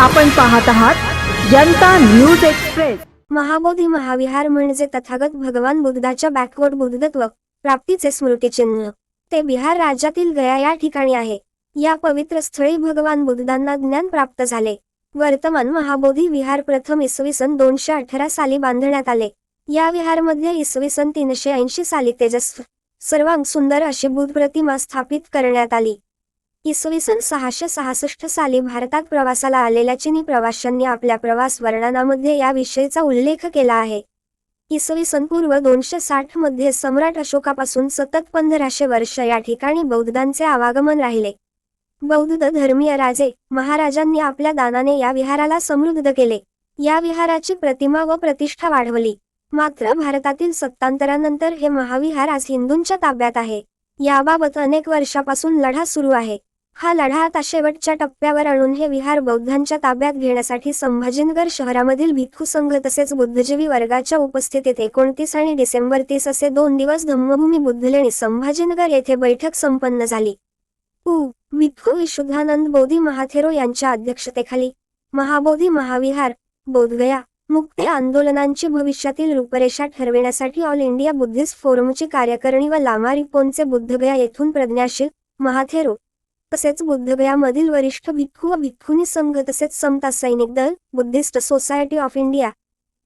आपण पाहत आहात जनता न्यूज एक्सप्रेस. महाबोधी महाविहार म्हणजे तथागत भगवान बुद्धाच्या बॅकवर्ड बुद्धत्व प्राप्तीचे स्मृतिचिन्ह ते बिहार राज्यातील गया या ठिकाणी आहे. या पवित्र स्थळी भगवान बुद्धांना ज्ञान प्राप्त झाले. वर्तमान महाबोधी विहार प्रथम इसवी सन दोनशे अठरा साली बांधण्यात आले. या विहारमध्ये इसवी सन तीनशे ऐंशी साली तेजस्व सर्वांग सुंदर अशी बुद्ध प्रतिमा स्थापित करण्यात आली. इसवी सन सहाशे सहासष्ट साली भारतात प्रवासाला आलेल्या चिनी प्रवाशांनी आपल्या प्रवास वर्णनामध्ये या विषयीचा उल्लेख केला आहे. इसवी सन पूर्व दोनशे साठमध्ये सम्राट अशोकापासून सतत पंधराशे वर्ष या ठिकाणी बौद्धांचे आवागमन राहिले. बौद्ध धर्मीय राजे महाराजांनी आपल्या दानाने या विहाराला समृद्ध केले. या विहाराची प्रतिमा व प्रतिष्ठा वाढवली. मात्र भारतातील सत्तांतरानंतर हे महाविहार आज हिंदूंच्या ताब्यात आहे. याबाबत अनेक वर्षापासून लढा सुरू आहे. हा लढा आता शेवटच्या टप्प्यावर आणून हे विहार बौद्धांच्या ताब्यात घेण्यासाठी संभाजीनगर शहरामधील भिक्खू संघ तसेच बुद्धजीवी वर्गाच्या उपस्थितीत एकोणतीस आणि डिसेंबर तीस असे दोन दिवस धम्मभूमी बुद्धलेणी संभाजीनगर येथे बैठक संपन्न झाली. उ. भिक्खू विशुद्धानंद बोधी महाथेरो यांच्या अध्यक्षतेखाली महाबोधी महाविहार बोधगया मुक्ती आंदोलनांची भविष्यातील रूपरेषा ठरविण्यासाठी ऑल इंडिया बुद्धिस्ट फोरमची कार्यकारिणी व लामारिपोनचे बुद्धगया येथून प्रज्ञाशील महाथेरो तसेच बुद्धगयामधील वरिष्ठ भिक्खू व भिक्खुनी संघ तसेच समता सैनिक दल Buddhist society of India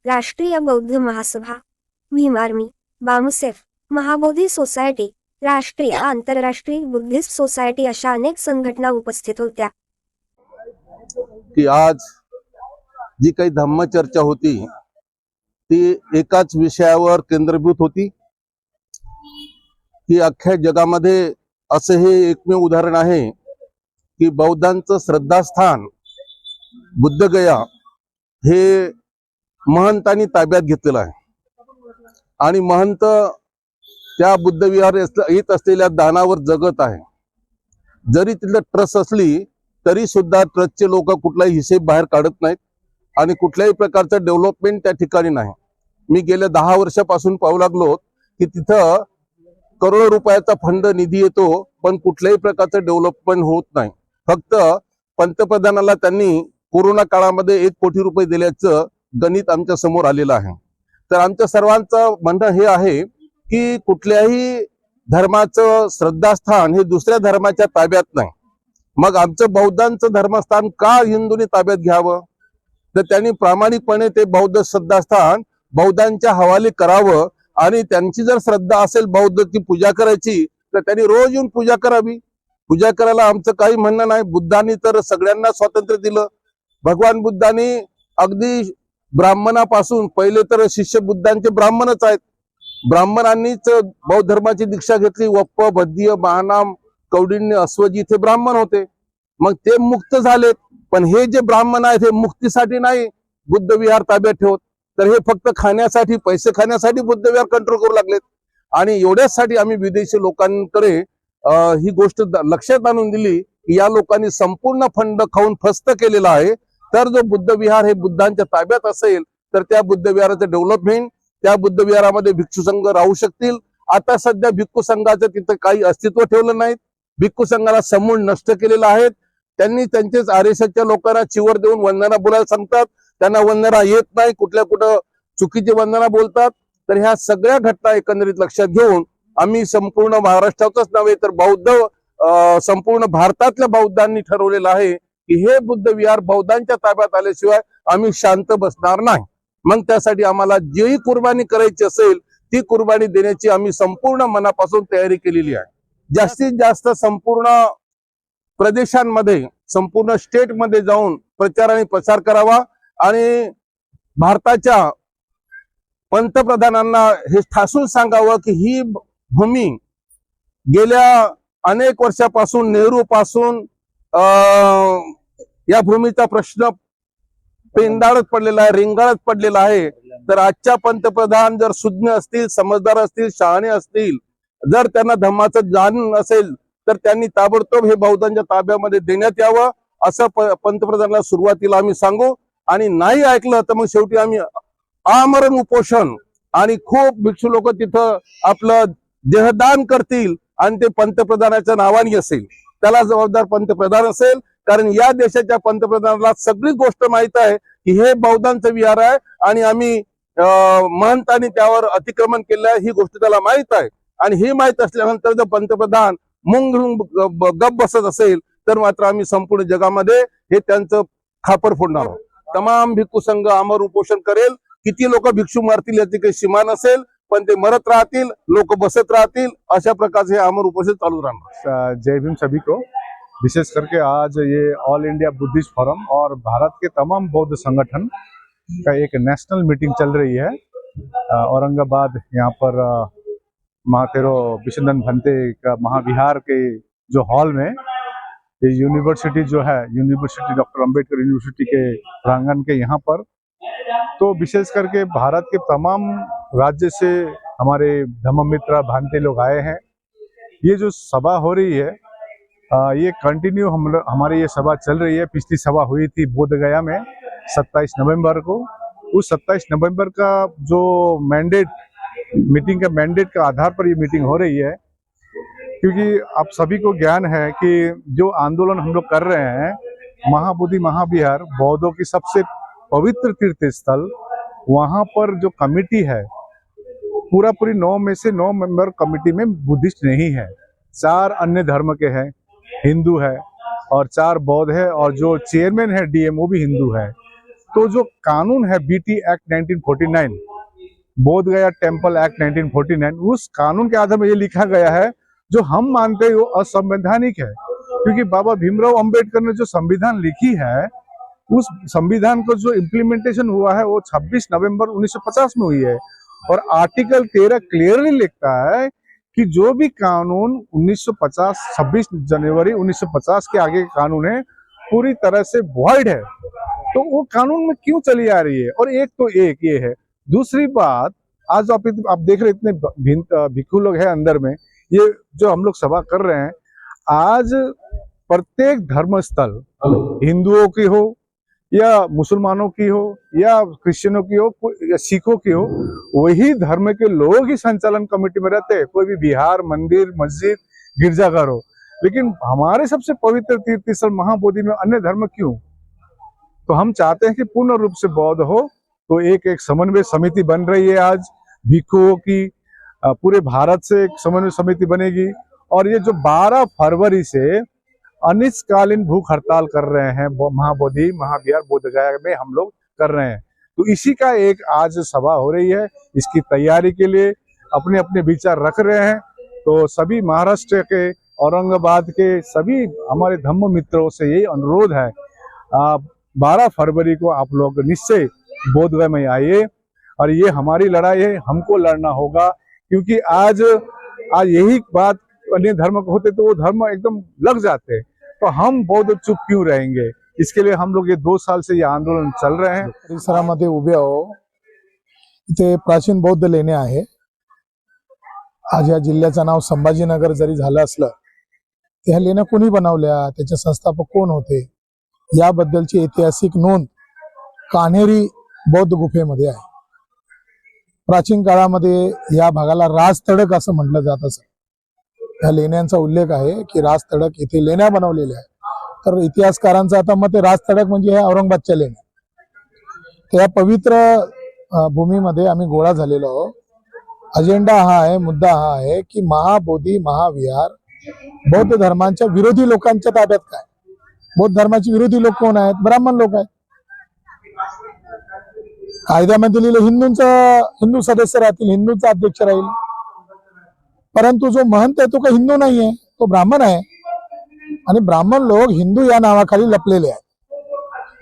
Rashtriya Bauddha Mahasabha Bhim army Bamcef Mahabodhi society राष्ट्रीय आंतरराष्ट्रीय बुद्धिस्ट सोसायटी अशा अनेक संघटना उपस्थित होत्या. की आज जी काही धम्मचर्चा होती ती एकाच विषयावर केंद्रभूत होती. की अख्ख्या जगामध्ये असं हे एकमेव उदाहरण आहे की बौद्धांचं श्रद्धास्थान बुद्धगया हे महंतांनी ताब्यात घेतलेलं आहे. आणि महंत त्या बुद्धविहार येत असलेल्या दानावर जगत आहे. जरी तिथलं ट्रस्ट असली तरी सुद्धा ट्रस्टचे लोक कुठलाही हिशेब बाहेर काढत नाहीत आणि कुठल्याही प्रकारचं डेव्हलपमेंट त्या ठिकाणी नाही. मी गेल्या दहा वर्षापासून पाहू लागलो की तिथं करोडो रुपयाचा फंड निधी येतो पण कुठल्याही प्रकारचं डेव्हलपमेंट होत नाही. फक्त पंतप्रधानाला त्यांनी कोरोना काळामध्ये एक कोटी रुपये दिल्याचं गणित आमच्यासमोर आलेलं आहे. तर आमच्या सर्वांचं म्हणणं हे आहे की कुठल्याही धर्माचं श्रद्धास्थान हे दुसऱ्या धर्माच्या ताब्यात नाही. मग आमचं बौद्धांचं धर्मस्थान का हिंदूंनी ताब्यात घ्यावं? तर त्यांनी प्रामाणिकपणे ते बौद्ध श्रद्धास्थान बौद्धांच्या हवाले करावं आणि त्यांची जर श्रद्धा असेल बौद्धची पूजा करायची तर त्यांनी रोज येऊन पूजा करावी. पूजा करायला आमचं काही म्हणणं नाही. बुद्धांनी तर सगळ्यांना स्वातंत्र्य दिलं. भगवान बुद्धांनी अगदी ब्राह्मणापासून पहिले तर शिष्य बुद्धांचे ब्राह्मणच आहेत. ब्राह्मणांनीच बौद्ध धर्माची दीक्षा घेतली. वप्प बद्य महानाम कौडिन्य अश्वजी इथे ब्राह्मण होते. मग ते मुक्त झालेत. पण हे जे ब्राह्मण आहेत हे मुक्तीसाठी नाही. बुद्ध विहार ताब्यात ठेवत. तर हे फक्त खाण्यासाठी पैसे खाण्यासाठी बुद्ध विहार कंट्रोल करू लागलेत. आणि एवढ्याचसाठी आम्ही विदेशी लोकांकडे ही गोष्ट लक्षात आणून दिली की या लोकांनी संपूर्ण फंड खाऊन फस्त केलेला आहे. तर जो बुद्ध विहार हे बुद्धांच्या ताब्यात असेल तर त्या बुद्धविहाराचं डेव्हलपमेंट त्या बुद्धविहारामध्ये भिक्षू संघ राहू शकतील. आता सध्या भिक्खू संघाचं तिथं काही अस्तित्व ठेवलं नाही भिक्खू संघाला समूळ नष्ट केलेलं आहे त्यांनी त्यांचेच आरएसएसच्या लोकांना चिवर देऊन वंदना बोलायला सांगतात. त्यांना वंदना येत नाही कुठल्या कुठं चुकीची वंदना बोलतात. तर ह्या सगळ्या घटना एकंदरीत लक्षात घेऊन आम्ही संपूर्ण महाराष्ट्रातच नव्हे तर बौद्ध संपूर्ण भारतातल्या बौद्धांनी ठरवलेलं आहे की हे बुद्ध विहार बौद्धांच्या ताब्यात आल्याशिवाय आम्ही शांत बसणार नाही. मग त्यासाठी आम्हाला जी कुर्बानी करायची असेल ती कुर्बानी देण्याची आम्ही संपूर्ण मनापासून तयारी केलेली आहे. जास्तीत जास्त संपूर्ण प्रदेशांमध्ये संपूर्ण स्टेटमध्ये जाऊन प्रचार आणि प्रसार करावा. आणि भारताच्या पंतप्रधानांना हे ठासून सांगावं की ही भूमी गेल्या अनेक वर्षापासून नेहरू पासून या भूमीचा प्रश्न पेंडाळत पडलेला आहे रिंगाळत पडलेला आहे. तर आजच्या पंतप्रधान जर सुज्ञ असतील समजदार असतील शहाणे असतील जर त्यांना धम्माचं जाण असेल तर त्यांनी ताबडतोब हे बौद्धांच्या ताब्यामध्ये देण्यात यावं असं पंतप्रधानांना सुरुवातीला आम्ही सांगू. आणि नाही ऐकलं तर मग शेवटी आम्ही आमरण उपोषण आणि खूप भिक्षू लोक तिथं आपलं देहदान करतील आणि ते पंतप्रधानाच्या नावाने असेल. त्याला जबाबदार पंतप्रधान असेल. कारण या देशाच्या पंतप्रधानाला सगळी गोष्ट माहीत आहे की हे बौद्धांचं विहार आहे आणि आम्ही अं, महंतांनी त्यावर अतिक्रमण केलं आहे ही गोष्ट त्याला माहीत आहे. आणि हे माहीत असल्यानंतर जर पंतप्रधान मुंग गप बसत असेल तर मात्र आम्ही संपूर्ण जगामध्ये हे त्यांचं खापर फोडणार आहोत. तमाम भिक्खू संघ अमर उपोषण करेल. किती लोक भिक्षू मारतील याची काही सीमा नसेल, पण ते मरत राहतील, लोक बसत राहतील, अशा प्रकारचे अमर उपोषण चालू राहणार. जय भीम सभी को विशेष करके आज ये ऑल इंडिया बुद्धिस्ट फोरम और भारत के तमाम बौद्ध संगठन का एक नेशनल मीटिंग चल रही है. औरंगाबाद यहाँ पर महातेरो विश्वनंद भंते का महाविहार के जो हॉल में ये यूनिवर्सिटी जो है यूनिवर्सिटी डॉक्टर अंबेडकर यूनिवर्सिटी के प्रांगण के यहाँ पर। तो विशेष करके भारत के तमाम राज्य से हमारे धम्ममित्र भांते लोग आए हैं। ये जो सभा हो रही है आ, ये कंटिन्यू हम हमारी ये सभा चल रही है। पिछली सभा हुई थी बोधगया में 27 नवंबर को। उस 27 नवंबर का जो मैंडेट मीटिंग का मैंडेट का आधार पर ये मीटिंग हो रही है। क्योंकि आप सभी को ज्ञान है कि जो आंदोलन हम लोग कर रहे हैं महाबोधि महाविहार, बौद्धों की सबसे पवित्र तीर्थ स्थल वहाँ पर जो कमिटी है, पूरा पूरी नौ में से नौ मेंबर कमिटी में बुद्धिस्ट नहीं है। चार अन्य धर्म के हैं, हिंदू है, और चार बौद्ध है, और जो चेयरमैन है, डीएम, वो भी हिंदू है। तो जो कानून है बीटी एक्ट 1949 बोध गया टेंपल एक्ट 1949 उस कानून के आधार में ये लिखा गया है जो हम मानते हैं वो असंवैधानिक है। क्योंकि बाबा भीमराव अंबेडकर ने जो संविधान लिखी है, उस संविधान को जो इम्प्लीमेंटेशन हुआ है, वो 26 नवंबर 1950 में हुई है। और आर्टिकल 13 क्लियरली लिखता है कि जो भी कानून 1950 26 जनवरी 1950 के आगे के कानून है, पूरी तरह से वॉइड है। तो वो कानून में क्यों चली आ रही है? और एक तो एक ये है। दूसरी बात, आज आप आप देख रहे इतने भिक्खु लोग हैं अंदर में ये जो हम लोग सभा कर रहे हैं आज प्रत्येक धर्म स्थल हिंदुओं की हो या मुसलमानों की हो या क्रिश्चियनों की हो या सिखों की हो वही धर्म के लोग ही संचालन कमेटी में रहते हैं। कोई भी बिहार मंदिर मस्जिद गिरजाघर हो। लेकिन हमारे सबसे पवित्र तीर्थ स्थल महाबोधि में अन्य धर्म क्यों? तो हम चाहते हैं कि पूर्ण रूप से बौद्ध हो तो एक एक समन्वय समिति बन रही है आज भिक्षुओं की पूरे भारत से एक समन्वय समिति बनेगी। और ये जो 12 फरवरी से अनिश्चकालीन भूख हड़ताल कर रहे हैं महाबोधि, महाविहार, बोधगया में हम लोग कर रहे हैं। तो इसी का एक आज सभा हो रही है। इसकी तैयारी के लिए अपने अपने विचार रख रहे हैं। तो सभी महाराष्ट्र के, औरंगाबाद के सभी हमारे धम्म मित्रों से यही अनुरोध है 12 फरवरी को आप लोग निश्चय बोधगया में आइए। और ये हमारी लड़ाई है, हमको लड़ना होगा। क्योंकि आज आज यही बात अन्य धर्म को होते तो वो धर्म एकदम लग जाते तो हम बौद्ध चुप क्यों रहेंगे? इसके लिए हम लोग ये दो साल से ये आंदोलन चल रहे हैं। परिसरामध्ये उभे आहो। इथे प्राचीन बौद्ध लेणे आहे। आज या जिल्ह्याचं नाव संभाजीनगर जरी झालं असलं बनवल्या? संस्थापक कोण होते? याबद्दलची ऐतिहासिक नोंद कान्हेरी बौद्ध गुफेमध्ये आहे. प्राचीन काळामध्ये या भागाला राज तडक असं म्हटलं जात असं. या लेण्यांचा उल्लेख आहे की राज तडक इथे लेण्या बनवलेल्या आहेत. तर इतिहासकारांचं आता मग ते राज तडक म्हणजे हे औरंगाबादच्या लेण्या. त्या पवित्र भूमीमध्ये आम्ही गोळा झालेलो आहोत. अजेंडा हा आहे मुद्दा हा आहे की महाबोधी महाविहार बौद्ध धर्मांच्या विरोधी लोकांच्या ताब्यात काय? बौद्ध धर्माचे विरोधी लोक कोण आहेत? ब्राह्मण लोक आहेत. कायद्यामध्ये लिहिलं हिंदूंचा हिंदू सदस्य राहतील हिंदूंचा अध्यक्ष राहील. परंतु जो महंत आहे तो काही हिंदू नाहीये तो ब्राह्मण आहे. आणि ब्राह्मण लोक हिंदू या नावाखाली लपलेले आहेत.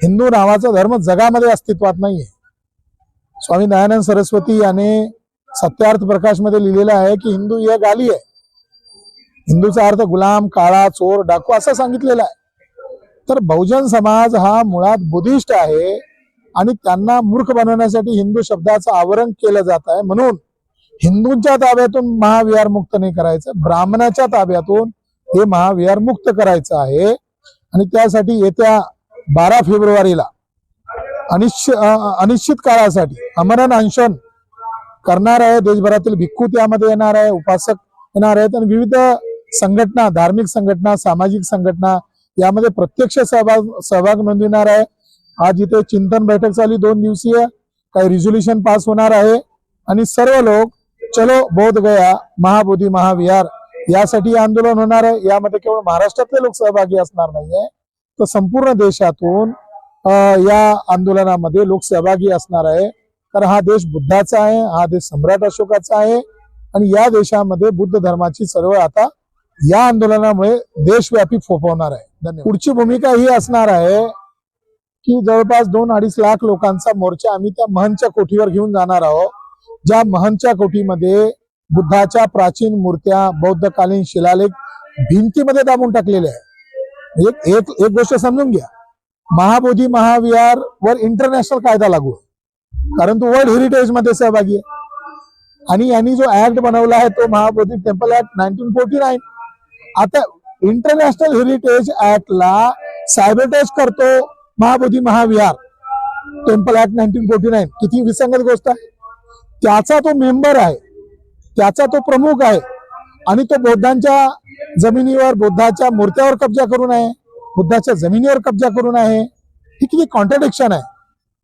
हिंदू नावाचा धर्म जगामध्ये अस्तित्वात नाहीये. स्वामी दयानंद सरस्वती याने सत्यार्थ प्रकाशमध्ये लिहिलेलं आहे की हिंदू ही गाली आहे. हिंदूचा अर्थ गुलाम काळा चोर डाकू असं सांगितलेलं आहे. तर बहुजन समाज हा मुळात बुद्धिस्ट आहे. आणि त्यांना मूर्ख बनवण्यासाठी हिंदू शब्दाचं आवरण केलं जात आहे. म्हणून हिंदूंच्या ताब्यातून महाविहार मुक्त नाही करायचं ब्राह्मणाच्या ताब्यातून हे महाविहार मुक्त करायचं आहे. आणि त्यासाठी येत्या बारा फेब्रुवारीला अनिश्चित अनिश्चित काळासाठी अमरण अनशन करणार आहे. देशभरातील भिक्खू त्यामध्ये येणार आहे उपासक येणार आहेत आणि विविध संघटना धार्मिक संघटना सामाजिक संघटना यामध्ये प्रत्यक्ष सहभाग सहभाग नोंदविणार आहे. आज इथे चिंतन बैठक झाली दोन दिवसीय. काही रिझोल्युशन पास होणार आहे. आणि सर्व लोक चलो बोध गया महाबोधी महाविहार. यासाठी आंदोलन होणार आहे. यामध्ये केवळ महाराष्ट्रातले लोक सहभागी असणार नाहीये. तर संपूर्ण देशातून या आंदोलनामध्ये लोक सहभागी असणार आहे. कारण हा देश बुद्धाचा आहे हा देश सम्राट अशोकाचा आहे. आणि या देशामध्ये बुद्ध धर्माची चळवळ आता या आंदोलनामुळे देशव्यापी फोफवणार आहे. पुढची भूमिका ही असणार आहे. की जवळपास दोन अडीच लाख लोकांचा मोर्चा आम्ही त्या महनच्या कोठीवर घेऊन जाणार आहोत. ज्या महनच्या कोठीमध्ये बुद्धाच्या प्राचीन मूर्त्या बौद्धकालीन शिलालेख भिंतीमध्ये दाबून टाकलेले आहे म्हणजे एक एक एक गोष्ट समजून घ्या. महाबोधी महाविहार वर इंटरनॅशनल कायदा लागू आहे. कारण तो वर्ल्ड हेरिटेजमध्ये सहभागी आहे. आणि यांनी जो ऍक्ट बनवला आहे तो Mahabodhi temple act nineteen forty nine आता इंटरनॅशनल हेरिटेज ऍक्टला सायबरटेज करतो Mahabodhi Mahavihar. Temple act nineteen forty nine किती विसंगत गोष्ट आहे? त्याचा तो मेंबर आहे. त्याचा तो प्रमुख आहे. आणि तो बौद्धांच्या जमिनीवर बुद्धाच्या मूर्त्यावर कब्जा करून आहे बुद्धाच्या जमिनीवर कब्जा करून आहे ही किती कॉन्ट्रडिक्शन आहे.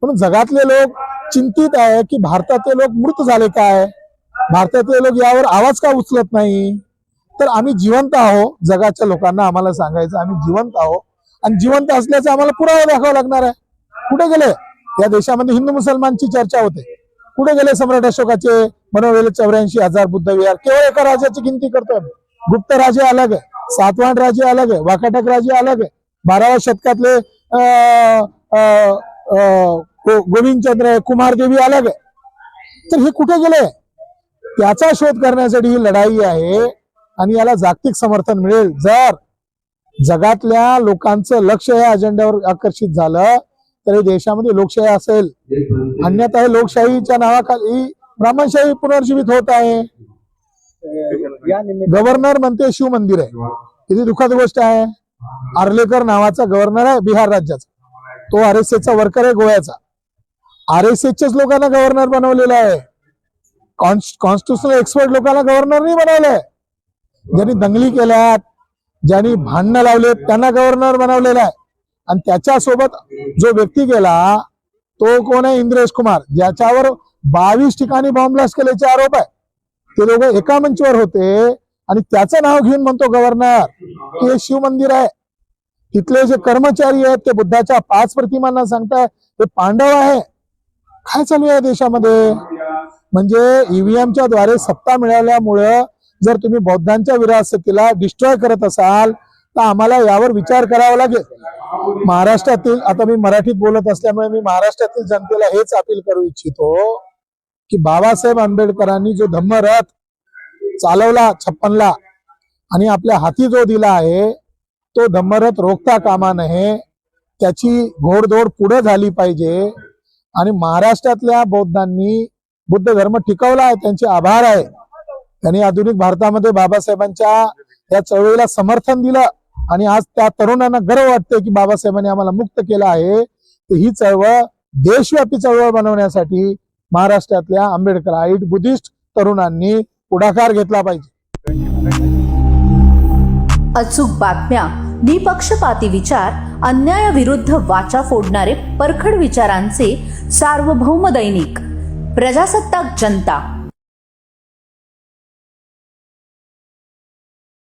म्हणून जगातले लोक चिंतित आहे की भारतातले लोक मृत झाले काय? भारतातले लोक यावर आवाज का उचलत नाही? तर आम्ही जिवंत आहो जगाच्या लोकांना आम्हाला सांगायचं आम्ही जिवंत आहो आणि जिवंत असल्याचा आम्हाला पुरावा दाखवा लागणार आहे. कुठे गेले? या देशामध्ये हिंदू मुसलमानची चर्चा होते. कुठे गेले सम्राट अशोकाचे बनवलेले चौऱ्याऐंशी हजार बुद्ध विहार? केवळ एका राजाची गिनती करतोय आम्ही. गुप्त राजे अलग आहे. सातवाहन राजे अलग आहे. वाकाटक राजे अलग आहे. बाराव्या शतकातले अं, अं, अं, गोविंदचंद्र कुमारदेवी अलग आहे. तर हे कुठे गेले? त्याचा शोध करण्यासाठी ही लढाई आहे आणि याला जागतिक समर्थन मिळेल जर जगातल्या लोकांचं लक्ष या अजेंड्यावर आकर्षित झालं तर हे देशामध्ये लोकशाही असेल. अन्यथा हे लोकशाहीच्या नावाखाली ब्राह्मणशाही पुनर्जीवित होत आहे. गव्हर्नर म्हणते शिव मंदिर आहे. किती दुःखाची गोष्ट आहे. आर्लेकर नावाचा गव्हर्नर आहे बिहार राज्याचा. तो आर एस चा वर्कर आहे गोव्याचा. आर एस एसच्याच लोकांना गव्हर्नर बनवलेला आहे. कॉन्स्टिट्युशनल एक्सपर्ट लोकांना गव्हर्नर नाही बनवलंय. ज्यांनी दंगली केल्यात ज्यांनी भांडणं लावलेत त्यांना गव्हर्नर बनवलेला आहे. आणि त्याच्यासोबत जो व्यक्ती गेला तो कोण आहे? इंद्रेश कुमार. ज्याच्यावर बावीस ठिकाणी बॉम्ब्लास्ट केल्याचे आरोप आहे. ते लोक एका मंचवर होते आणि त्याचं नाव घेऊन म्हणतो गव्हर्नर की हे शिव मंदिर आहे. तिथले जे कर्मचारी आहेत ते बुद्धाच्या पाच प्रतिमांना सांगताय हे पांडव आहे. काय चालू आहे देशामध्ये? म्हणजे ईव्हीएमच्या द्वारे सत्ता मिळाल्यामुळं जर तुम्ही बौद्धांच्या विरासतीला डिस्ट्रॉय करत असाल तर आम्हाला यावर विचार करावा लागेल. महाराष्ट्रातील आता मी मराठीत बोलत असल्यामुळे मी महाराष्ट्रातील जनतेला हेच अपील करू इच्छितो की बाबासाहेब आंबेडकरांनी जो धम्मरथ चालवला छप्पनला आणि आपल्या हाती जो दिला आहे तो धम्मरथ रोखता कामा नये त्याची घोडदौड पुढे झाली पाहिजे. आणि महाराष्ट्रातल्या बौद्धांनी बुद्ध धर्म टिकवला आहे त्यांचे आभार आहे. त्यांनी आधुनिक भारतामध्ये बाबासाहेबांच्या या चळवळीला समर्थन दिलं. आणि आज त्या तरुणांना गर्व वाटतंय की बाबासाहेबांनी आम्हाला मुक्त केलं आहे. तर ही चळवळ देशव्यापी चळवळ बनवण्यासाठी महाराष्ट्रातल्या आंबेडकर आईट बुद्धिस्ट तरुणांनी पुढाकार घेतला पाहिजे. अचूक बातम्या निपक्षपाती विचार अन्यायाविरुद्ध वाचा फोडणारे परखड विचारांचे सार्वभौम दैनिक प्रजासत्ताक जनता.